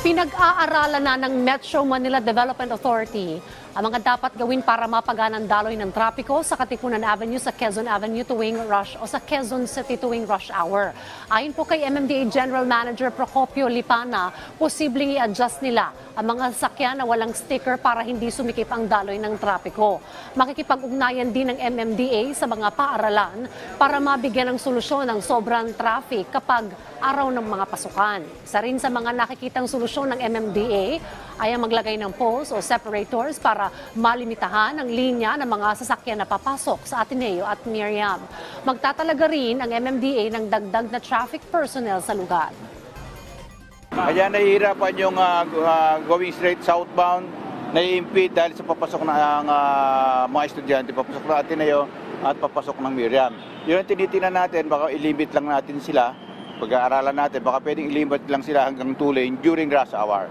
Pinag-aaralan na ng Metro Manila Development Authority ang mga dapat gawin para mapaganang daloy ng trapiko sa Katipunan Avenue sa Quezon Avenue tuwing rush o sa Quezon City tuwing rush hour. Ayon po kay MMDA General Manager Procopio Lipana, posibleng i-adjust nila ang mga sasakyan na walang sticker para hindi sumikip ang daloy ng trapiko. Makikipag-ugnayan din ng MMDA sa mga paaralan para mabigyan ng solusyon ang sobrang traffic kapag araw ng mga pasukan. Isa rin sa mga nakikitang solusyon ng MMDA ay ang maglagay ng poles o separators para malimitahan ang linya ng mga sasakyan na papasok sa Ateneo at Miriam. Magtatalaga rin ang MMDA ng dagdag na traffic personnel sa lugar. Kaya nahihirapan yung gu- ah, going straight southbound, nai-impede dahil sa papasok ng ah, mga estudyante, papasok ng Ateneo at papasok ng Miriam. Yun ang tinitingnan natin, baka ilimit lang natin sila, pag-aaralan natin, baka pwedeng ilimit lang sila hanggang two lane during rush hour.